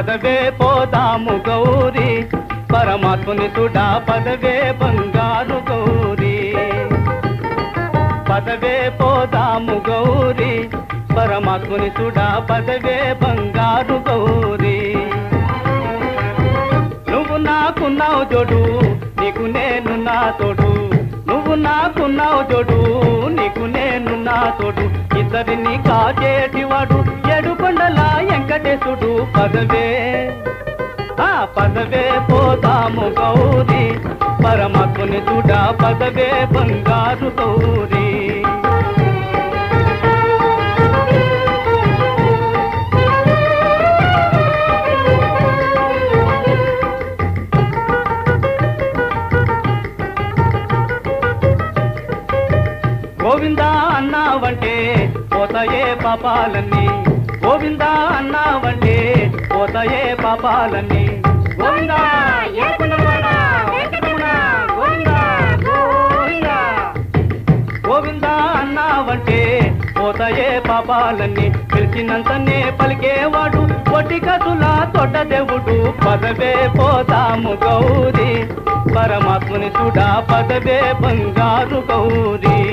పదవే పోదాము గౌరీ. పరమాత్ముని తుడా పదవే బంగారు గౌరీ. పదవే పోదాము గౌరీ. పరమాత్ముని తుడా పదవే బంగారు గౌరీ. నువ్వు నాకున్నావు జోడు నీకు నేను నా తోడు. నువ్వు నాకున్నావు జోడు నీకు నేను నా తోడు. ఇద్దరిని కాచేటివాడు వెంకటేశుడు పదవే. ఆ పదవే పోతాము గౌరీ. పరమాత్మని చూడ పదవే బంగారు గౌరీ. గోవిందా అన్నావంటే పోతాయే పాపాలన్నీ. గోవింద పోతాయే పాపాలన్నీ. గోవిందా. గోవిందా, అన్నావంటే పోతాయే పాపాలన్నీ. పిలిచినంతనే పలికేవాడు కొట్టి కసుల తొట్ట దేవుడు. పదవే పోదాము గౌరీ పరమాత్ముని చూడా పదవే బంగారు గౌరీ.